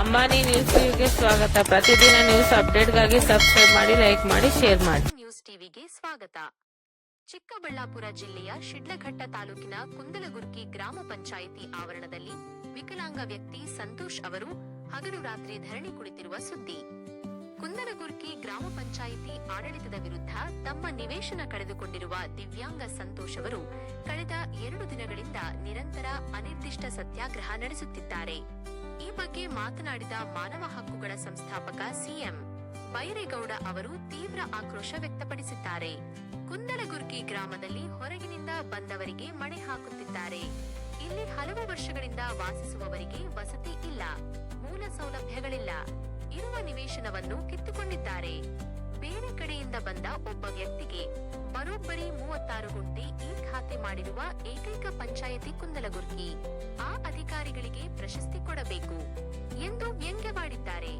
Ambani news ಟಿವಿಗೆ ಸ್ವಾಗತ. ಪ್ರತಿದಿನ ನ್ಯೂಸ್ ಅಪ್ಡೇಟ್ಗಾಗಿ ಸಬ್ಸ್ಕ್ರೈಬ್ ಮಾಡಿ, ಲೈಕ್ ಮಾಡಿ, ಶೇರ್ ಮಾಡಿ. ನ್ಯೂಸ್ ಟಿವಿಗೆ ಸ್ವಾಗತ. ಚಿಕ್ಕಬಳ್ಳಾಪುರ ಜಿಲ್ಲೆಯ ಶಿಡ್ಲಘಟ್ಟ ತಾಲೂಕಿನ ಕುಂದಲಗುರ್ಕಿ ಗ್ರಾಮ ಪಂಚಾಯಿತಿ ಆವರಣದಲ್ಲಿ ವಿಕಲಾಂಗ ವ್ಯಕ್ತಿ ಸಂತೋಷ್ ಅವರು ಹಗಲು ರಾತ್ರಿ ಧರಣಿ ಕುಳಿತಿರುವ ಸುದ್ದಿ. ಕುಂದಲಗುರ್ಕಿ ಗ್ರಾಮ ಪಂಚಾಯಿತಿ ಆಡಳಿತದ ವಿರುದ್ಧ ತಮ್ಮ ನಿವೇಶನ ಕಳೆದುಕೊಂಡಿರುವ ದಿವ್ಯಾಂಗ ಸಂತೋಷ್ ಅವರು ಕಳೆದ ಎರಡು ದಿನಗಳಿಂದ ನಿರಂತರ ಅನಿರ್ದಿಷ್ಟ ಸತ್ಯಾಗ್ರಹ ನಡೆಸುತ್ತಿದ್ದಾರೆ. ಈ ಬಗ್ಗೆ ಮಾತನಾಡಿದ ಮಾನವ ಹಕ್ಕುಗಳ ಸಂಸ್ಥಾಪಕ ಸಿಎಂ ಬೈರೇಗೌಡ ಅವರು ತೀವ್ರ ಆಕ್ರೋಶ ವ್ಯಕ್ತಪಡಿಸಿದ್ದಾರೆ. ಕುಂದಲಗುರ್ಕಿ ಗ್ರಾಮದಲ್ಲಿ ಹೊರಗಿನಿಂದ ಬಂದವರಿಗೆ ಮಣೆ ಹಾಕುತ್ತಿದ್ದಾರೆ. ಇಲ್ಲಿ ಹಲವು ವರ್ಷಗಳಿಂದ ವಾಸಿಸುವವರಿಗೆ ವಸತಿ ಇಲ್ಲ, ಮೂಲ ಸೌಲಭ್ಯಗಳಿಲ್ಲ. ಇರುವ ನಿವೇಶನವನ್ನು ಕಿತ್ತುಕೊಂಡಿದ್ದಾರೆ. ಬೇರೆ ಕಡೆಯಿಂದ ಬಂದ ಒಬ್ಬ ವ್ಯಕ್ತಿಗೆ ಬರೋಬ್ಬರಿ ಮೂವತ್ತಾರು ಗುಂಟೆ ಈ ಖಾತೆ ಮಾಡಿರುವ ಏಕೈಕ ಪಂಚಾಯತಿ ಕುಂದಲಗುರ್ಕಿ. ಆ ಅಧಿಕಾರಿಗಳಿಗೆ ಪ್ರಶಸ್ತಿ ಕೊಡಬೇಕು ಎಂದು ವ್ಯಂಗ್ಯವಾಡಿದ್ದಾರೆ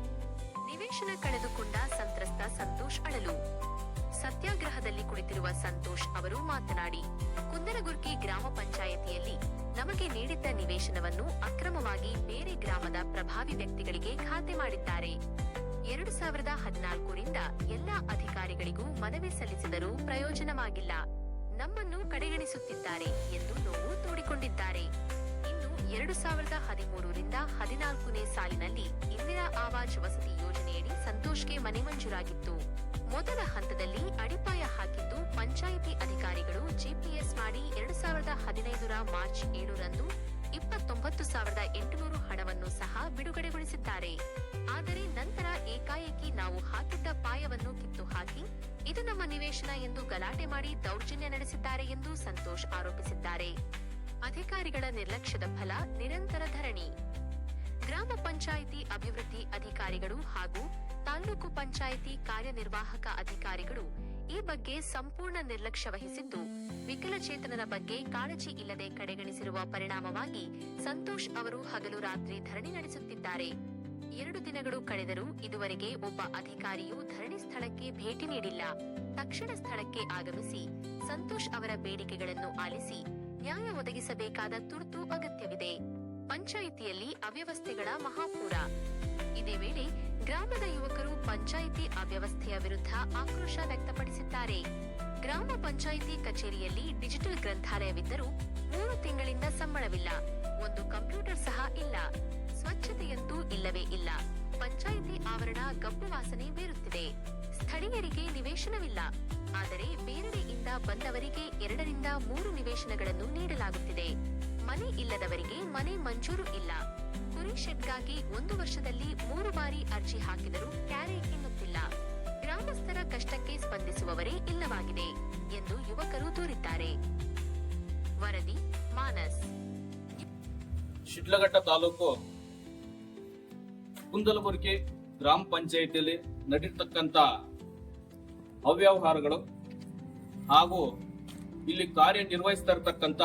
ನಿವೇಶನ ಕಳೆದುಕೊಂಡ ಸಂತ್ರಸ್ತ ಸಂತೋಷ್ ಅಳಲು. ಸತ್ಯಾಗ್ರಹದಲ್ಲಿ ಕುಳಿತಿರುವ ಸಂತೋಷ್ ಅವರು ಮಾತನಾಡಿ, ಕುಂದಲಗುರ್ಕಿ ಗ್ರಾಮ ಪಂಚಾಯತಿಯಲ್ಲಿ ನಮಗೆ ನೀಡಿದ್ದ ನಿವೇಶನವನ್ನು ಅಕ್ರಮವಾಗಿ ಬೇರೆ ಗ್ರಾಮದ ಪ್ರಭಾವಿ ವ್ಯಕ್ತಿಗಳಿಗೆ ಖಾತೆ ಮಾಡಿದ್ದಾರೆ. ಎರಡು ಸಾವಿರದ ಹದಿನಾಲ್ಕರಿಂದ ಎಲ್ಲಾ ಅಧಿಕಾರಿಗಳಿಗೂ ಮನವಿ ಸಲ್ಲಿಸಿದರೂ ಪ್ರಯೋಜನವಾಗಿಲ್ಲ. ನಮ್ಮನ್ನು ಕಡೆಗಣಿಸುತ್ತಿದ್ದಾರೆ ಎಂದು ನೋವು ತೋಡಿಕೊಂಡಿದ್ದಾರೆ. ಇನ್ನು ಎರಡು ಸಾವಿರದ ಹದಿಮೂರರಿಂದ ಹದಿನಾಲ್ಕನೇ ಸಾಲಿನಲ್ಲಿ ಇಂದಿರಾ ಆವಾಜ್ ವಸತಿ ಯೋಜನೆಯಡಿ ಸಂತೋಷ್ಗೆ ಮನೆ ಮಂಜೂರಾಗಿತ್ತು. ಮೊದಲ ಹಂತದಲ್ಲಿ ಅಡಿಪಾಯ ಹಾಕಿದ್ದು ಪಂಚಾಯಿತಿ ಅಧಿಕಾರಿಗಳು ಜಿಪಿಎಸ್ ಮಾಡಿ ಎರಡು ಸಾವಿರದ ಹದಿನೈದರ ಮಾರ್ಚ್ ಏಳರಂದು ಇಪ್ಪತ್ತೊಂಬತ್ತು ಸಾವಿರದ ಎಂಟುನೂರು ಹಣವನ್ನು ಸಹ ಬಿಡುಗಡೆಗೊಳಿಸಿದ್ದಾರೆ. ಆದರೆ ನಂತರ ಏಕಾಏಕಿ ನಾವು ಹಾಕಿದ್ದ ಪಾಯವನ್ನು ಕಿತ್ತು ಹಾಕಿ, ಇದು ನಮ್ಮ ನಿವೇಶನ ಎಂದು ಗಲಾಟೆ ಮಾಡಿ ದೌರ್ಜನ್ಯ ನಡೆಸಿದ್ದಾರೆ ಎಂದು ಸಂತೋಷ್ ಆರೋಪಿಸಿದ್ದಾರೆ. ಅಧಿಕಾರಿಗಳ ನಿರ್ಲಕ್ಷ್ಯದ ಫಲ ನಿರಂತರ ಧರಣಿ. ಗ್ರಾಮ ಪಂಚಾಯಿತಿ ಅಭಿವೃದ್ಧಿ ಅಧಿಕಾರಿಗಳು ಹಾಗೂ ತಾಲೂಕು ಪಂಚಾಯಿತಿ ಕಾರ್ಯನಿರ್ವಾಹಕ ಅಧಿಕಾರಿಗಳು ಈ ಬಗ್ಗೆ ಸಂಪೂರ್ಣ ನಿರ್ಲಕ್ಷ್ಯ ವಹಿಸಿದ್ದು ವಿಕಲಚೇತನರ ಬಗ್ಗೆ ಕಾಳಜಿ ಇಲ್ಲದೆ ಕಡೆಗಣಿಸಿರುವ ಪರಿಣಾಮವಾಗಿ ಸಂತೋಷ್ ಅವರು ಹಗಲು ರಾತ್ರಿ ಧರಣಿ ನಡೆಸುತ್ತಿದ್ದಾರೆ. ಎರಡು ದಿನಗಳು ಕಳೆದರೂ ಇದುವರೆಗೆ ಒಬ್ಬ ಅಧಿಕಾರಿಯೂ ಧರಣಿ ಸ್ಥಳಕ್ಕೆ ಭೇಟಿ ನೀಡಿಲ್ಲ. ತಕ್ಷಣ ಸ್ಥಳಕ್ಕೆ ಆಗಮಿಸಿ ಸಂತೋಷ್ ಅವರ ಬೇಡಿಕೆಗಳನ್ನು ಆಲಿಸಿ ನ್ಯಾಯ ಒದಗಿಸಬೇಕಾದ ತುರ್ತು ಅಗತ್ಯವಿದೆ. ಪಂಚಾಯಿತಿಯಲ್ಲಿ ಅವ್ಯವಸ್ಥೆಗಳ ಮಹಾಪೂರ. ಇದೇ ವೇಳೆ ಗ್ರಾಮದ ಯುವಕರು ಪಂಚಾಯಿತಿ ಅವ್ಯವಸ್ಥೆಯ ವಿರುದ್ಧ ಆಕ್ರೋಶ ವ್ಯಕ್ತಪಡಿಸಿದ್ದಾರೆ. ಗ್ರಾಮ ಪಂಚಾಯಿತಿ ಕಚೇರಿಯಲ್ಲಿ ಡಿಜಿಟಲ್ ಗ್ರಂಥಾಲಯವಿದ್ದರೂ ಮೂರು ತಿಂಗಳಿಂದ ಸಂಬಳವಿಲ್ಲ. ಒಂದು ಕಂಪ್ಯೂಟರ್ ಸಹ ಇಲ್ಲ. ಸ್ವಚ್ಛತೆಯಂತೂ ಇಲ್ಲವೇ ಇಲ್ಲ. ಪಂಚಾಯಿತಿ ಆವರಣ ಗಬ್ಬು ವಾಸನೆ ಬೀರುತ್ತಿದೆ. ಸ್ಥಳೀಯರಿಗೆ ನಿವೇಶನವಿಲ್ಲ. ಆದರೆ ಬೇರೆಡೆಯಿಂದ ಬಂದವರಿಗೆ ಎರಡರಿಂದ ಮೂರು ನಿವೇಶನಗಳನ್ನು ನೀಡಲಾಗುತ್ತಿದೆ. ಮನೆ ಇಲ್ಲದವರಿಗೆ ಮನೆ ಮಂಜೂರು ಇಲ್ಲ. ಕುರಿ ಶೆಡ್ಗಾಗಿ ಒಂದು ವರ್ಷದಲ್ಲಿ ಮೂರು ಬಾರಿ ಅರ್ಜಿ ಹಾಕಿದರೂ ಕ್ಯಾರೆ ಎನ್ನುತ್ತಿಲ್ಲ. ಗ್ರಾಮಸ್ಥರ ಕಷ್ಟಕ್ಕೆ ಸ್ಪಂದಿಸುವವರೇ ಇಲ್ಲವಾಗಿದೆ ಎಂದು ಯುವಕರು ದೂರಿದ್ದಾರೆ. ವರದಿ, ಮಾನಸ್. ಶಿಡ್ಲಘಟ್ಟ ತಾಲೂಕು ಕುಂದಲಗುರ್ಕಿ ಗ್ರಾಮ ಪಂಚಾಯಿತಿಯಲ್ಲಿ ನಡೀತಕ್ಕಂತ ಅವ್ಯವಹಾರಗಳು ಹಾಗೂ ಇಲ್ಲಿ ಕಾರ್ಯನಿರ್ವಹಿಸ್ತಾ ಇರತಕ್ಕಂತ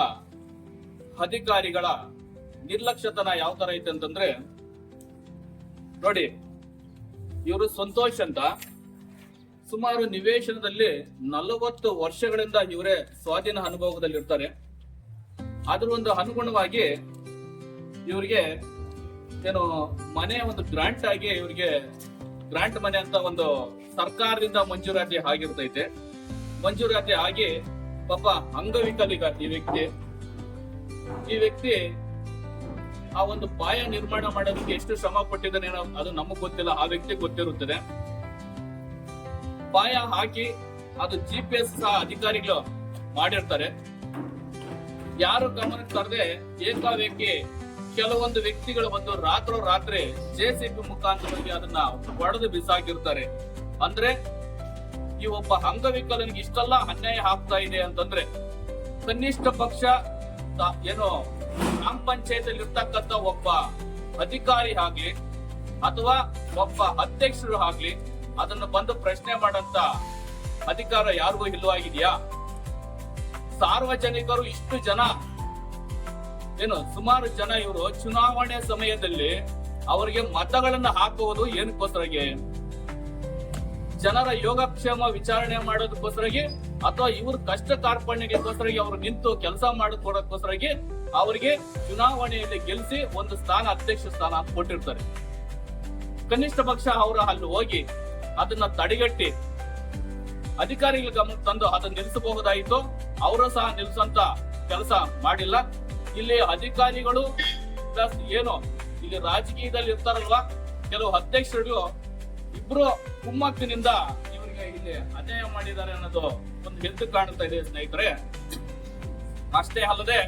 ಅಧಿಕಾರಿಗಳ ನಿರ್ಲಕ್ಷ್ಯತನ ಯಾವ ತರ ಐತೆ ಅಂತಂದ್ರೆ, ನೋಡಿ, ಇವರು ಸಂತೋಷ್ ಅಂತ. ಸುಮಾರು ನಿವೇಶನದಲ್ಲಿ ನಲವತ್ತು ವರ್ಷಗಳಿಂದ ಇವರೇ ಸ್ವಾಧೀನ ಅನುಭವದಲ್ಲಿ ಇರ್ತಾರೆ ಅದ್ರ ಒಂದು ಅನುಗುಣವಾಗಿ ಇವರಿಗೆ ಏನು ಮನೆ ಒಂದು ಗ್ರಾಂಟ್ ಆಗಿ ಇವರಿಗೆ ಗ್ರಾಂಟ್ ಮನೆ ಅಂತ ಒಂದು ಸರ್ಕಾರದಿಂದ ಮಂಜೂರಾತಿ ಆಗಿರ್ತೈತೆ. ಮಂಜೂರಾತಿ ಆಗಿ ಪಾಪ ಅಂಗವಿಕಲಿಗ ಈ ವ್ಯಕ್ತಿ. ಈ ವ್ಯಕ್ತಿ ಆ ಒಂದು ಪಾಯ ನಿರ್ಮಾಣ ಮಾಡೋದಕ್ಕೆ ಎಷ್ಟು ಶ್ರಮ ಪಟ್ಟಿದ್ದಾನೆ ಅದು ನಮಗ್ ಗೊತ್ತಿಲ್ಲ, ಆ ವ್ಯಕ್ತಿ ಗೊತ್ತಿರುತ್ತದೆ. ಪಾಯ ಹಾಕಿ ಅದು ಜಿ ಪಿ ಎಸ್ ಸಹ ಅಧಿಕಾರಿಗಳು ಮಾಡಿರ್ತಾರೆ. ಯಾರು ಗಮನಕ್ಕೆ ತರದೆ ಏಕಾವೇಕಿ ಕೆಲವೊಂದು ವ್ಯಕ್ತಿಗಳು ಬಂದು ರಾತ್ರೋ ರಾತ್ರಿ ಜೆ ಸಿ ಪಿ ಮುಖಾಂತರವಾಗಿ ಅದನ್ನ ಒಡೆದು ಬಿಸಾಕಿರ್ತಾರೆ. ಅಂದ್ರೆ ಈ ಒಬ್ಬ ಅಂಗವಿಕಲನಿಗೆ ಇಷ್ಟೆಲ್ಲ ಅನ್ಯಾಯ ಆಗ್ತಾ ಇದೆ ಅಂತಂದ್ರೆ ಕನಿಷ್ಠ ಪಕ್ಷ ಏನು ಗ್ರಾಮ ಪಂಚಾಯತ್ ಇರ್ತಕ್ಕಂತ ಒಬ್ಬ ಅಧಿಕಾರಿ ಆಗ್ಲಿ ಅಥವಾ ಒಬ್ಬ ಅಧ್ಯಕ್ಷರು ಆಗ್ಲಿ ಅದನ್ನು ಬಂದು ಪ್ರಶ್ನೆ ಮಾಡಂತ ಅಧಿಕಾರ ಯಾರಿಗೂ ಇಲ್ಲವಾಗಿದೆಯಾ ಸಾರ್ವಜನಿಕರು ಇಷ್ಟು ಜನ, ಏನು ಸುಮಾರು ಜನ ಇವರು ಚುನಾವಣೆ ಸಮಯದಲ್ಲಿ ಅವರಿಗೆ ಮತಗಳನ್ನ ಹಾಕುವುದು ಏನಕ್ಕೋಸ್ಕರಗೆ? ಜನರ ಯೋಗಕ್ಷೇಮ ವಿಚಾರಣೆ ಮಾಡೋದಕ್ಕೋಸ್ಕರಗೆ ಅಥವಾ ಇವ್ರ ಕಷ್ಟ ಕಾರ್ಪಣ್ಯಕ್ಕೋಸ್ಕರಗೆ ಅವ್ರು ನಿಂತು ಕೆಲಸ ಮಾಡಿಕೊಡೋದಕ್ಕೋಸ್ಕರಗೆ ಅವರಿಗೆ ಚುನಾವಣೆಯಲ್ಲಿ ಗೆಲ್ಲಿಸಿ ಒಂದು ಸ್ಥಾನ, ಅಧ್ಯಕ್ಷ ಸ್ಥಾನ ಕೊಟ್ಟಿರ್ತಾರೆ. ಕನಿಷ್ಠ ಪಕ್ಷ ಅವರು ಅಲ್ಲಿ ಹೋಗಿ ಅದನ್ನ ತಡೆಗಟ್ಟಿ ಅಧಿಕಾರಿಗಳ ಗಮನಕ್ಕೆ ತಂದು ಅದನ್ನ ನಿಲ್ಲಿಸಬಹುದಾಯಿತು ಅವರು ಸಹ ನಿಲ್ಲಿಸಂತ ಕೆಲಸ ಮಾಡಿಲ್ಲ. ಇಲ್ಲಿ ಅಧಿಕಾರಿಗಳು ಪ್ಲಸ್ ಏನು, ಇಲ್ಲಿ ರಾಜಕೀಯದಲ್ಲಿ ಇರ್ತಾರಲ್ವಾ ಕೆಲವು ಅಧ್ಯಕ್ಷರು ಇಬ್ರು ಕುಮ್ಮಕ್ಕಿನಿಂದ ಇಲ್ಲಿ ಅನ್ಯಾಯ ಮಾಡಿದ್ದಾರೆ ಅನ್ನೋದು ಒಂದು ಎದ್ದು ಕಾಣ್ತಾ ಇದೆ ಸ್ನೇಹಿತರೆ. ಅಷ್ಟೇ ಅಲ್ಲದೆ,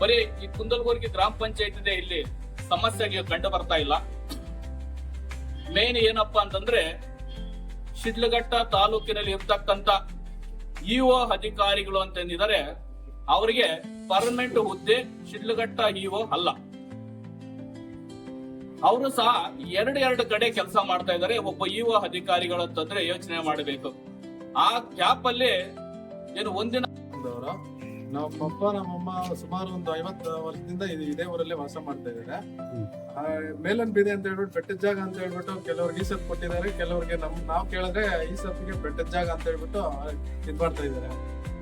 ಬರೀ ಈ ಕುಂದಲ್ಗುರ್ಗಿ ಗ್ರಾಮ ಪಂಚಾಯತ್ ಇದೆ, ಇಲ್ಲಿ ಸಮಸ್ಯೆಗೆ ಕಂಡು ಬರ್ತಾ ಇಲ್ಲ. ಮೇನ್ ಏನಪ್ಪಾ ಅಂತಂದ್ರೆ, ಶಿಡ್ಲಘಟ್ಟ ತಾಲೂಕಿನಲ್ಲಿ ಇರ್ತಕ್ಕಂತ ಇಒ ಅಧಿಕಾರಿಗಳು ಅಂತ ಏನಿದ್ದಾರೆ ಅವರಿಗೆ ಪರ್ಮನೆಂಟ್ ಹುದ್ದೆ ಶಿಡ್ಲಘಟ್ಟ ಇಒ ಅಲ್ಲ. ಅವರು ಸಹ ಎರಡು ಎರಡು ಕಡೆ ಕೆಲಸ ಮಾಡ್ತಾ ಇದ್ದಾರೆ. ಒಬ್ಬ ಯುವ ಅಧಿಕಾರಿಗಳು ಅಂತಂದ್ರೆ ಯೋಚನೆ ಮಾಡಬೇಕು. ಆ ಕ್ಯಾಪ್ ಅಲ್ಲಿ ಏನು ಒಂದಿನ ನಮ್ಮ ಪಪ್ಪ, ನಮ್ಮಮ್ಮ ಸುಮಾರು ಒಂದು ಐವತ್ತು ವರ್ಷದಿಂದ ಇದೇ ಊರಲ್ಲೇ ವಾಸ ಮಾಡ್ತಾ ಇದ್ದಾರೆ. ಮೇಲನ್ ಬೀದೆ ಅಂತ ಹೇಳ್ಬಿಟ್ಟು ಬೆಟ್ಟದ ಜಾಗ ಅಂತ ಹೇಳ್ಬಿಟ್ಟು ಕೆಲವ್ರಿಗೆ ಈ ಸತ್ ಕೊಟ್ಟಿದ್ದಾರೆ. ಕೆಲವ್ರಿಗೆ ನಮ್, ನಾವ್ ಕೇಳಿದ್ರೆ ಈ ಬೆಟ್ಟದ ಜಾಗ ಅಂತ ಹೇಳ್ಬಿಟ್ಟು ಇದ್ ಮಾಡ್ತಾ ಇದ್ದಾರೆ.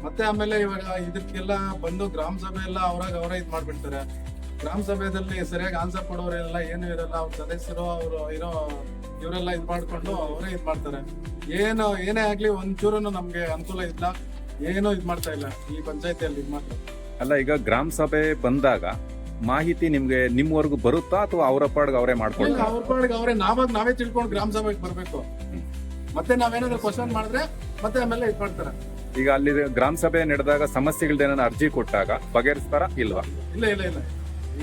ಮತ್ತೆ ಆಮೇಲೆ ಇವಾಗ ಇದಕ್ಕೆಲ್ಲ ಬಂದು ಗ್ರಾಮ ಸಭೆ ಎಲ್ಲ ಅವ್ರಾಗ ಅವರೇ ಇದ್ ಮಾಡ್ಬಿಡ್ತಾರೆ. ಗ್ರಾಮ ಸಭೆಯಲ್ಲಿ ಸರಿಯಾಗಿ ಆನ್ಸರ್ ಕೊಡೋರೆಲ್ಲ ಏನು ಇರಲ್ಲ. ಅವ್ರ ಸದಸ್ಯರು ಅವರು ಇರೋ ಇವರೆಲ್ಲ ಇದ್ ಮಾಡ್ಕೊಂಡು ಅವರೇ ಇದ್ ಮಾಡ್ತಾರೆ. ಏನು ಏನೇ ಆಗ್ಲಿ ಒಂಚೂರು ನಮ್ಗೆ ಅನುಕೂಲ ಇಲ್ಲ. ಏನೂ ಇದ್ ಮಾಡ್ತಾ ಇಲ್ಲ ಈ ಪಂಚಾಯತಿಯಲ್ಲಿ ಇದ್ ಮಾಡ್ತಾರೆ ಅಲ್ಲ ಈಗ ಗ್ರಾಮ ಸಭೆ ಬಂದಾಗ ಮಾಹಿತಿ ನಿಮ್ಗೆ ನಿಮ್ವರೆಗೂ ಬರುತ್ತಾ ಅಥವಾ ಅವರ ಪಾಡ್ಗೆ ಅವರೇ ಮಾಡ್ಕೊಂಡು ಮಾಡ್ಕೊಳ್ತಾರೆ ಅವ್ರ ಪಾಡಿಗೆ ಅವರೇ ನಾವಾಗ ನಾವೇ ತಿಳ್ಕೊಂಡು ಗ್ರಾಮ ಸಭೆಗೆ ಬರ್ಬೇಕು. ಮತ್ತೆ ನಾವೇನಾದ್ರು ಕ್ವಶನ್ ಮಾಡಿದ್ರೆ ಮತ್ತೆ ಆಮೇಲೆ ಇದ್ ಮಾಡ್ತಾರೆ. ಈಗ ಅಲ್ಲಿ ಗ್ರಾಮ ಸಭೆ ನಡೆದಾಗ ಸಮಸ್ಯೆಗಳದ್ದೇನ ಅರ್ಜಿ ಕೊಟ್ಟಾಗ ಬಗೆಹರಿಸ್ತಾರ ಇಲ್ವಾ? ಇಲ್ಲ ಇಲ್ಲ ಇಲ್ಲ.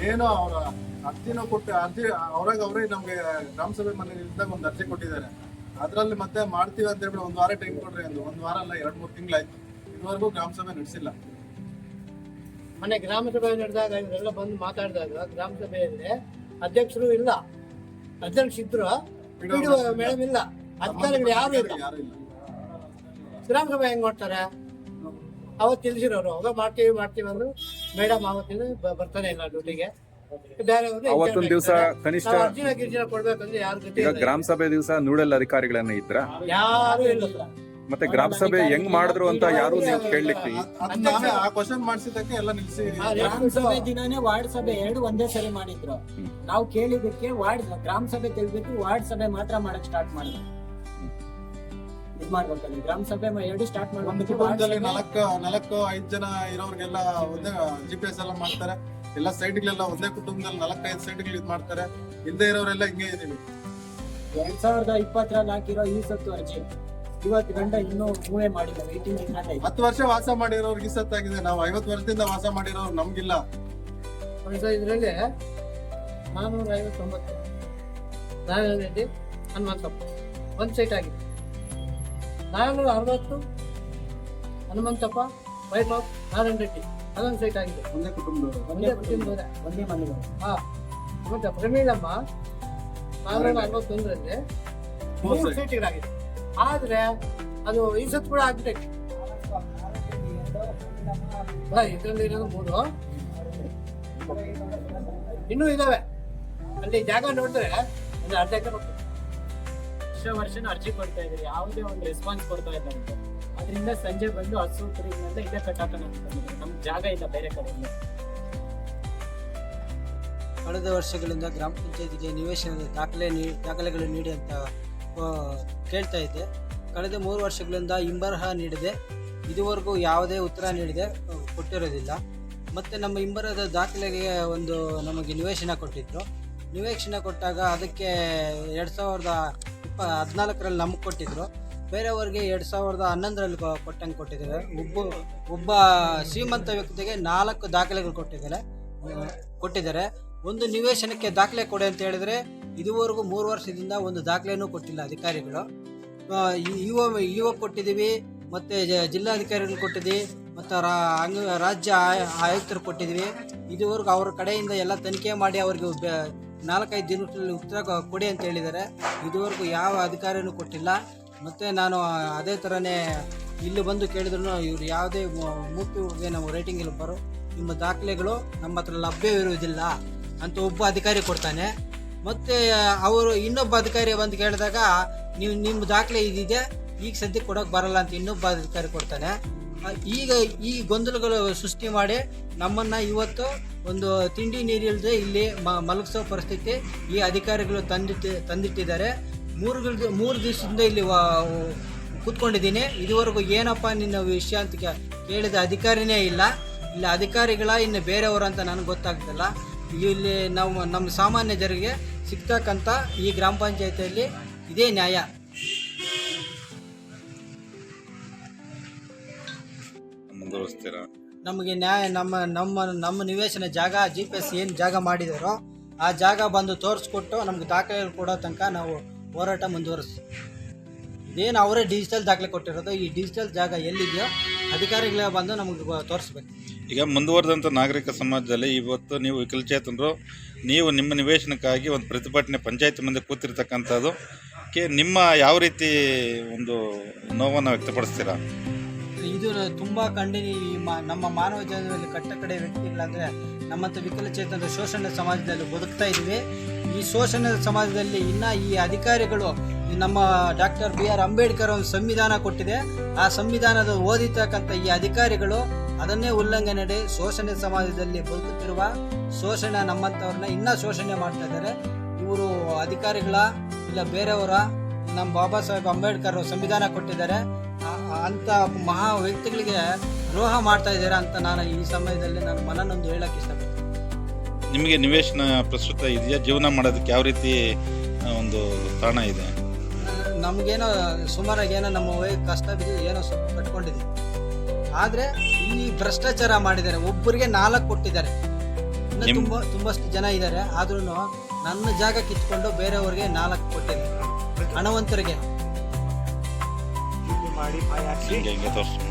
ಏನೋ ಅವರ ಅರ್ಜಿನೂ ಕೊಟ್ಟು ಅರ್ಜಿ ಅವ್ರಾಗ ಅವರೇ ನಮ್ಗೆ ಗ್ರಾಮ ಸಭೆ ಮನೆ ಇದ್ದಾಗ ಒಂದು ಅರ್ಜಿ ಕೊಟ್ಟಿದ್ದಾರೆ. ಅದ್ರಲ್ಲಿ ಮತ್ತೆ ಮಾಡ್ತೀವಿ ಅಂತ ಹೇಳ್ಬಿಟ್ಟು ಒಂದು ವಾರ ಟೈಮ್ ಕೊಡ್ರಿ ಒಂದು ಒಂದ್ ವಾರ ಅಲ್ಲ ಎರಡು ಮೂರು ತಿಂಗಳಾಯ್ತು. ಇದುವರೆಗೂ ಗ್ರಾಮ ಸಭೆ ನಡೆಸಿಲ್ಲ. ಮೊನ್ನೆ ಗ್ರಾಮ ಸಭೆ ನಡೆದಾಗ ಇವರೆಲ್ಲ ಬಂದು ಮಾತಾಡಿದಾಗ ಗ್ರಾಮ ಸಭೆಯಲ್ಲಿ ಅಧ್ಯಕ್ಷರು ಇಲ್ಲ. ಅಧ್ಯಕ್ಷ ಇದ್ರು. ಮೇಡಮ್ ಇಲ್ಲ. ಅಧಿಕಾರಿಗಳು ಯಾರು ಇಲ್ಲ. ಗ್ರಾಮ ಸಭೆ ಹೆಂಗ್ ಮಾಡ್ತಾರೆ? ಅವತ್ತು ತಿಳಿಸಿರೋರು ಅವಾಗ ಮಾಡ್ತೀವಿ ಮಾಡ್ತೀವಿ ಅಂದ್ರು ಮೇಡಮ್ ಅವತ್ತಿನ ಬರ್ತಾನೆ ಇಲ್ಲ ಡ್ಯೂಟಿಗೆ. ಬೇರೆ ಅವತ್ತೊಂದ್ ದಿವಸ ಕನಿಷ್ಠ ಅರ್ಜಿನ ಗಿರ್ಜಿನ ಕೊಡ್ಬೇಕಂದ್ರೆ ಯಾರು ಈಗ ಗ್ರಾಮ ಸಭೆ ದಿವಸ ನೂಡಲ್ ಅಧಿಕಾರಿಗಳನ್ನ ಇದ್ರ? ಯಾರು ಇಲ್ಲ ಮತ್ತೆ ಗ್ರಾಮ ಸಭೆ ಹೆಂಗ್ ಮಾಡಿದ್ರು ಅಂತ ಯಾರು ನೀವು ಕೇಳಲಿಕ್ಕೆ? ಅದ್- ಅದ್ ಆ ಕ್ವಶನ್ ಮಾಡಿಸಿದ್ದಕ್ಕೆ ಎಲ್ಲ ನಿಲ್ಸಿ. ಗ್ರಾಮ ಸಭೆ ದಿನಾನೇ ವಾರ್ಡ್ ಸಭೆ ಎರಡು ಒಂದೇ ಸರಿ ಮಾಡಿದ್ರು. ಹ್ಮ್. ನಾವು ಕೇಳಿದಕ್ಕೆ ವಾರ್ಡ್ ಗ್ರಾಮ ಸಭೆ ತೆಗ್ಬಿಟ್ಟು ವಾರ್ಡ್ ಸಭೆ ಮಾತ್ರ ಮಾಡಕ್ ಸ್ಟಾರ್ಟ್ ಮಾಡಿದ್ರು. ಇದ್ ಮಾಡ್ಬೇಕಲ್ಲಿ ಗ್ರಾಮ ಸಭೆ ಎರಡು ಸ್ಟಾರ್ಟ್ ಒಂದು ಮಾಡ್ಬೇಕು ಕುಟುಂಬದಲ್ಲಿ ನಾಲ್ಕು ನಾಲ್ಕು ಐದು ಜನ ಇರೋರ್ಗೆಲ್ಲ ಒಂದೇ ಜಿ ಪಿ ಎಸ್ ಎಲ್ಲ ಮಾಡ್ತಾರೆ. ಎಲ್ಲ ಸೈಟ್ಗಳೆಲ್ಲ ಒಂದೇ ಕುಟುಂಬದಲ್ಲಿ ನಾಲ್ಕೈದು ಸೈಟ್ಗಳು ಇದು ಮಾಡ್ತಾರೆ. ಇಲ್ಲದೆ ಇರೋರೆಲ್ಲ ಹಿಂಗೆ ಇದೀವಿ. ಎರಡ್ ಸಾವಿರದ ಇಪ್ಪತ್ತರಲ್ಲಿ ಹಾಕಿರೋ ಈ ಸತ್ತು ಅರ್ಜಿ ಇವತ್ತು ಗಂಡ ಇನ್ನೂ ಮೂವೇ ಮಾಡಿಲ್ಲ ಇದೆ ಹತ್ತು ವರ್ಷ ವಾಸ ಮಾಡಿರೋರ್ಗೆ ಈ ಸತ್ತಾಗಿದೆ. ನಾವು ಐವತ್ತು ವರ್ಷದಿಂದ ವಾಸ ಮಾಡಿರೋರು ನಮ್ಗಿಲ್ಲ. ಇದರಲ್ಲಿ ನಾನೂರ ಐವತ್ತೊಂಬತ್ತು ನಾರಾಯಣ ರೆಡ್ಡಿ ಹನುಮಂತಪ್ಪ. ಒಂದು ಸೈಟ್ ಆಗಿದೆ. ನಾನ್ನೂರ ಅರವತ್ತು ಹನುಮಂತಪ್ಪ ಆಫ್ ನಾರಾಯಣ ರೆಡ್ಡಿ. ಅದೊಂದು ಸೈಟ್ ಆಗಿದೆ. ಒಂದೇ ಕುಟುಂಬ ಒಂದೇ ಕುಟುಂಬದ ಒಂದೇ ಮನೆ ಹಾ. ಮತ್ತೆ ಪ್ರಮೀಳಮ್ಮ ಸಾವಿರದ ಅರವತ್ತೊಂದರಲ್ಲಿ ಮೂರು ಸೀಟ್ಗಳಾಗಿದೆ ಆದರೆ ಅದು ಈ ಸತ್ ಕೂಡ ಆಗ್ಬೇಕು ಇದರಲ್ಲಿ ಇರೋದು ಮೂರು. ಇನ್ನೂ ಇದಾವೆ. ಅಲ್ಲಿ ಜಾಗ ನೋಡಿದ್ರೆ ಒಂದು ಅರ್ಧ ಎಕರೆ ಹೋಗ್ತದೆ. ವರ್ಷ ವರ್ಷನ ಅರ್ಜಿ ಕೊಡ್ತಾ ಇದ್ರಿ ಯಾವುದೇ ಒಂದು ರೆಸ್ಪಾನ್ಸ್ ಕೊಡ್ತಾ ಇಲ್ಲ ಅಂತ. ಅದರಿಂದ ಸಂಜೆ ಬಂದು ಹಸು ಕುರಿಗಳಿಂದ ಇಲ್ಲೇ ಕಟ್ಟಾಕೋಣ ಅನ್ಕೊಂಡಿದ್ರು ನಮ್ಗೆ ಜಾಗ ಇಲ್ಲ ಬೇರೆ ಕಡೆಯಿಂದ. ಕಳೆದ ವರ್ಷಗಳಿಂದ ಗ್ರಾಮ ಪಂಚಾಯತಿಗೆ ನಿವೇಶನದ ದಾಖಲೆ ನೀ, ದಾಖಲೆಗಳು ನೀಡಿ ಅಂತ ಕೇಳ್ತಾ ಇದ್ದೆ. ಕಳೆದ ಮೂರು ವರ್ಷಗಳಿಂದ ಹಿಂಬರಹ ನೀಡಿದೆ. ಇದುವರೆಗೂ ಯಾವುದೇ ಉತ್ತರ ನೀಡಿದೆ ಕೊಟ್ಟಿರೋದಿಲ್ಲ. ಮತ್ತು ನಮ್ಮ ಹಿಂಬರದ ದಾಖಲೆಗೆ ಒಂದು ನಮಗೆ ನಿವೇಶನ ಕೊಟ್ಟಿದ್ದರು ನಿವೇಶನ ಕೊಟ್ಟಾಗ ಅದಕ್ಕೆ ಎರಡು ಸಾವಿರದ ಹದಿನಾಲ್ಕರಲ್ಲಿ ನಮಗೆ ಕೊಟ್ಟಿದ್ದರು ಬೇರೆಯವ್ರಿಗೆ ಎರಡು ಸಾವಿರದ ಹನ್ನೊಂದರಲ್ಲಿ ಕೊಟ್ಟಂಗೆ ಕೊಟ್ಟಿದ್ದಾರೆ ಒಬ್ಬ ಒಬ್ಬ ಶ್ರೀಮಂತ ವ್ಯಕ್ತಿಗೆ ನಾಲ್ಕು ದಾಖಲೆಗಳು ಕೊಟ್ಟಿದ್ದಾರೆ ಕೊಟ್ಟಿದ್ದಾರೆ. ಒಂದು ನಿವೇಶನಕ್ಕೆ ದಾಖಲೆ ಕೊಡಿ ಅಂತ ಹೇಳಿದ್ರೆ ಇದುವರೆಗೂ ಮೂರು ವರ್ಷದಿಂದ ಒಂದು ದಾಖಲೆಯೂ ಕೊಟ್ಟಿಲ್ಲ ಅಧಿಕಾರಿಗಳು. ಇವ ಇಒ ಕೊಟ್ಟಿದ್ದೀವಿ, ಮತ್ತು ಜಿಲ್ಲಾಧಿಕಾರಿಗಳು ಕೊಟ್ಟಿದ್ವಿ ಮತ್ತು ರಾಜ್ಯ ಆಯ- ಆಯುಕ್ತರು ಕೊಟ್ಟಿದ್ದೀವಿ. ಇದುವರೆಗೂ ಅವ್ರ ಕಡೆಯಿಂದ ಎಲ್ಲ ತನಿಖೆ ಮಾಡಿ ಅವ್ರಿಗೆ ನಾಲ್ಕೈದು ದಿನಗಳಲ್ಲಿ ಉತ್ತರ ಕೊಡಿ ಅಂತ ಹೇಳಿದ್ದಾರೆ. ಇದುವರೆಗೂ ಯಾವ ಅಧಿಕಾರಿನೂ ಕೊಟ್ಟಿಲ್ಲ. ಮತ್ತು ನಾನು ಅದೇ ಥರನೇ ಇಲ್ಲಿ ಬಂದು ಕೇಳಿದ್ರು ಇವರು ಯಾವುದೇ ಮುಖ್ಯವಾಗಿ ನಾವು ರೇಟಿಂಗ್ ಇಲ್ಲ ಬರೋ ನಿಮ್ಮ ದಾಖಲೆಗಳು ನಮ್ಮ ಹತ್ರ ಲಭ್ಯವಿರುವುದಿಲ್ಲ ಅಂತ ಒಬ್ಬ ಅಧಿಕಾರಿ ಕೊಡ್ತಾನೆ. ಮತ್ತು, ಅವರು ಇನ್ನೊಬ್ಬ ಅಧಿಕಾರಿ ಬಂದು ಕೇಳಿದಾಗ, ನೀವು, ನಿಮ್ಮ ದಾಖಲೆ ಇದಿದೆ, ಈಗ ಸದ್ಯಕ್ಕೆ ಕೊಡೋಕೆ ಬರಲ್ಲ ಅಂತ ಇನ್ನೊಬ್ಬ ಅಧಿಕಾರಿ ಕೊಡ್ತಾನೆ. ಈಗ ಈ ಗೊಂದಲಗಳು ಸೃಷ್ಟಿ ಮಾಡಿ ನಮ್ಮನ್ನು ಇವತ್ತು ಒಂದು ತಿಂಡಿ ನೀರಿಲ್ಲದೆ ಇಲ್ಲಿ ಮಲಗಿಸೋ ಪರಿಸ್ಥಿತಿ ಈ ಅಧಿಕಾರಿಗಳು ತಂದಿಟ್ಟಿ ತಂದಿಟ್ಟಿದ್ದಾರೆ. ಮೂರು ಮೂರು ದಿವಸದಿಂದ ಇಲ್ಲಿ ಕೂತ್ಕೊಂಡಿದ್ದೀನಿ. ಇದುವರೆಗೂ ಏನಪ್ಪ ನಿನ್ನ ವಿಷಯ ಅಂತ ಕೇಳಿದ ಅಧಿಕಾರಿನೇ ಇಲ್ಲ. ಇಲ್ಲಿ ಅಧಿಕಾರಿಗಳ ಇನ್ನು ಬೇರೆಯವರು ಅಂತ ನನಗೆ ಗೊತ್ತಾಗ್ತಿಲ್ಲ. ಇಲ್ಲಿ ನಾವು ನಮ್ಮ ಸಾಮಾನ್ಯ ಜನರಿಗೆ ಸಿಗ್ತಕ್ಕಂಥ ಈ ಗ್ರಾಮ ಪಂಚಾಯತಿಯಲ್ಲಿ ಇದೇ ನ್ಯಾಯ. ಮುಂದುವರಿಸ್ತೀರಾ? ನಮಗೆ ನ್ಯಾಯ ನಮ್ಮ ನಮ್ಮ ನಮ್ಮ ನಿವೇಶನ ಜಾಗ ಜಿ ಪಿ ಎಸ್ ಏನು ಜಾಗ ಮಾಡಿದಾರೋ ಆ ಜಾಗ ಬಂದು ತೋರಿಸ್ಕೊಟ್ಟು ನಮ್ಗೆ ದಾಖಲೆ ಕೊಡೋ ತನಕ ನಾವು ಹೋರಾಟ ಮುಂದುವರಿಸ್ತೀವಿ. ಏನು ಅವರೇ ಡಿಜಿಟಲ್ ದಾಖಲೆ ಕೊಟ್ಟಿರೋದು ಈ ಡಿಜಿಟಲ್ ಜಾಗ ಎಲ್ಲಿದೆಯೋ ಅಧಿಕಾರಿಗಳೇ ಬಂದು ನಮಗೆ ತೋರಿಸ್ಬೇಕು. ಈಗ ಮುಂದುವರೆದಂಥ ನಾಗರಿಕ ಸಮಾಜದಲ್ಲಿ ಇವತ್ತು ನೀವು ವಿಕಲಚೇತನರು ನೀವು ನಿಮ್ಮ ನಿವೇಶನಕ್ಕಾಗಿ ಒಂದು ಪ್ರತಿಭಟನೆ ಪಂಚಾಯತ್ ಮುಂದೆ ಕೂತಿರ್ತಕ್ಕಂಥದ್ದು ಕೆ ನಿಮ್ಮ ಯಾವ ರೀತಿ ಒಂದು ನೋವನ್ನು ವ್ಯಕ್ತಪಡಿಸ್ತೀರಾ? ಇದು ತುಂಬ ಖಂಡನೀಯ ಈ ಮಾ- ನಮ್ಮ ಮಾನವ ಜೀವನದಲ್ಲಿ ಕಟ್ಟಕಡೆ ವ್ಯಕ್ತಿಗಳಂದರೆ ನಮ್ಮಂಥ ವಿಕಲಚೇತನ ಶೋಷಣೆ ಸಮಾಜದಲ್ಲಿ ಬದುಕ್ತಾ ಇದ್ದೀವಿ ಈ ಶೋಷಣೆ ಸಮಾಜದಲ್ಲಿ ಇನ್ನೂ ಈ ಅಧಿಕಾರಿಗಳು ನಮ್ಮ ಡಾಕ್ಟರ್ ಬಿ ಆರ್ ಅಂಬೇಡ್ಕರ್ ಒಂದು ಸಂವಿಧಾನ ಕೊಟ್ಟಿದೆ. ಆ ಸಂವಿಧಾನದ ಓದಿತಕ್ಕಂಥ ಈ ಅಧಿಕಾರಿಗಳು ಅದನ್ನೇ ಉಲ್ಲಂಘನೆ ಶೋಷಣೆ ಸಮಾಜದಲ್ಲಿ ಬದುಕುತ್ತಿರುವ ಶೋಷಣೆ ನಮ್ಮಂಥವ್ರನ್ನ ಇನ್ನೂ ಶೋಷಣೆ ಮಾಡ್ತಾ ಇದ್ದಾರೆ. ಇವರು ಅಧಿಕಾರಿಗಳ ಇಲ್ಲ ಬೇರೆಯವರ ನಮ್ಮ ಬಾಬಾ ಸಾಹೇಬ್ ಅಂಬೇಡ್ಕರ್ ಸಂವಿಧಾನ ಕೊಟ್ಟಿದ್ದಾರೆ. ಅಂತ ಮಹಾ ವ್ಯಕ್ತಿಗಳಿಗೆ ದ್ರೋಹ ಮಾಡ್ತಾ ಇದ್ದೀರಾ ಅಂತ ನಾನು ಈ ಸಮಯದಲ್ಲಿ ನಾನು ಮನನೊಂದು ಹೇಳಕ್ ಇಷ್ಟಪಡ್ತೀನಿ. ನಿಮಗೆ ನಿವೇಶನ ಪ್ರಸ್ತುತ ಇದೆಯಾ? ಜೀವನ ಮಾಡೋದಕ್ಕೆ ಯಾವ ರೀತಿ ಒಂದು ತಾಣ ಇದೆ? ನಮಗೇನೋ ಸುಮಾರಾಗಿ ಏನೋ ನಮ್ಮ ವೈ ಕಷ್ಟ ಬಿದ್ದು ಏನೋ ಸ್ವಲ್ಪ ಕಟ್ಕೊಂಡಿದೆ ಆದರೆ ಈ ಭ್ರಷ್ಟಾಚಾರ ಮಾಡಿದ್ದಾರೆ ಒಬ್ಬರಿಗೆ ನಾಲ್ಕು ಕೊಟ್ಟಿದ್ದಾರೆ. ಇನ್ನು ನಿಮ್- ತುಂಬ ತುಂಬಷ್ಟು ಜನ ಇದ್ದಾರೆ ಆದ್ರೂ ನನ್ನ ಜಾಗ ಕಿತ್ಕೊಂಡು ಬೇರೆಯವ್ರಿಗೆ ನಾಲ್ಕು ಕೊಟ್ಟಿದ್ದಾರೆ. ಹಣವಂತರಿಗೆ ಹಿಂಗೆ ಹಿಂಗೆ ತೋರಿಸಿ